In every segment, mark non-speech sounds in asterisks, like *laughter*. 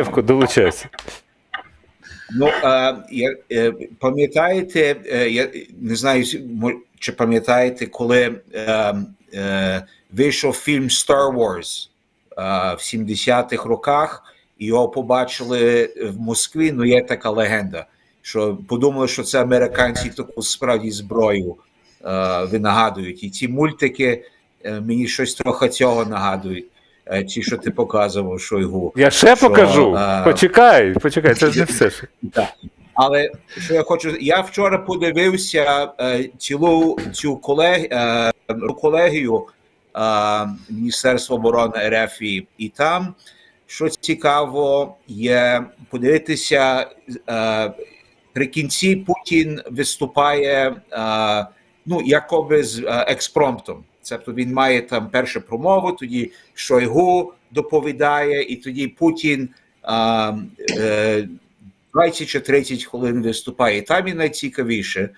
Левко, долучайся. Ну, я, е, пам'ятаєте, е, я не знаю, чи пам'ятаєте, коли е, вийшов фільм Star Wars в 70-х роках, його побачили в Москві. Ну, є така легенда, що подумали, що це американці таку справді зброю винагадують. І ці мультики мені щось трохи цього нагадують. Е, Ті, що ти показував, Шойгу. Я ще Що, покажу. е, Почекай, почекай, це ж не все. *laughs* Так. Але що я хочу, я вчора подивився е, цілу цю колег, е, колегію е, Міністерства оборони РФ, і, і там, що цікаво, є подивитися е, при кінці Путін виступає е, ну, якоби з е, експромтом. Тобто він має там першу промову, тоді Шойгу доповідає, і тоді Путін. е, е, 20 чи 30 хвилин виступає. І там і найцікавіше,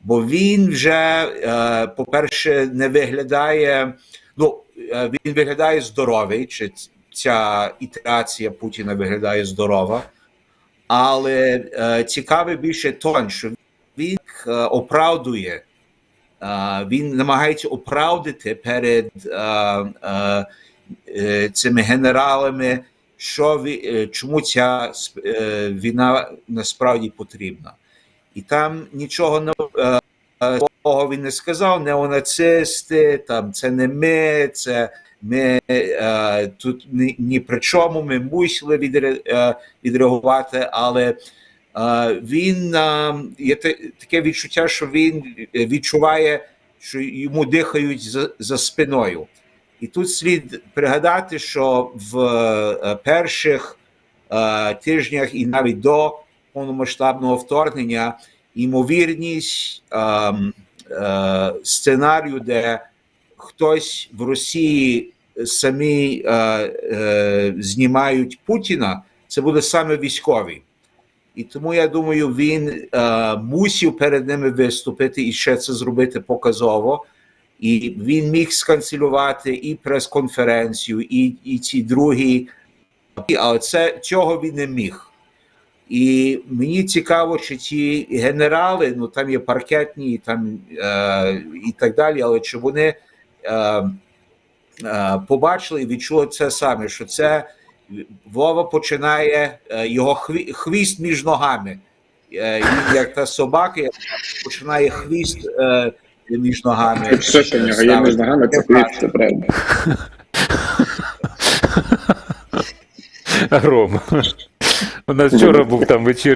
бо він вже, е, по-перше, не виглядає, ну, е, він виглядає здоровий, чи ця ітерація Путіна виглядає здорова, але е, цікавий більше тон, що він е, оправдує, він намагається оправдати перед е, цими генералами що ві- е, чому ця е, війна насправді потрібна. І там нічого такого він не сказав, неонацисти, там це не ми, це ми тут ні, ні при чому, ми мусили відре, відреагувати, але він е, є таке відчуття, що він відчуває, що йому дихають за, за спиною. І тут слід пригадати, що в е, перших е, тижнях і навіть до повномасштабного вторгнення ймовірність е, сценарію, де хтось в Росії самі е, е, знімають Путіна, це буде саме військовий. І тому я думаю, він е, мусив перед ними виступити і ще це зробити показово. І він міг сканцелювати і прес-конференцію, і, і ці другі, але це цього він не міг. І мені цікаво, чи ті генерали, ну там є паркетні, там е, і так далі, але чи вони е, е, побачили і відчули це саме, що це Вова починає е, його хві, хвіст між ногами. Е, він як та собака, починає хвіст е, між ногами. Все, що в нього є між ногами, це хвіст, це правда. Ром. У нас вчора був там вечір.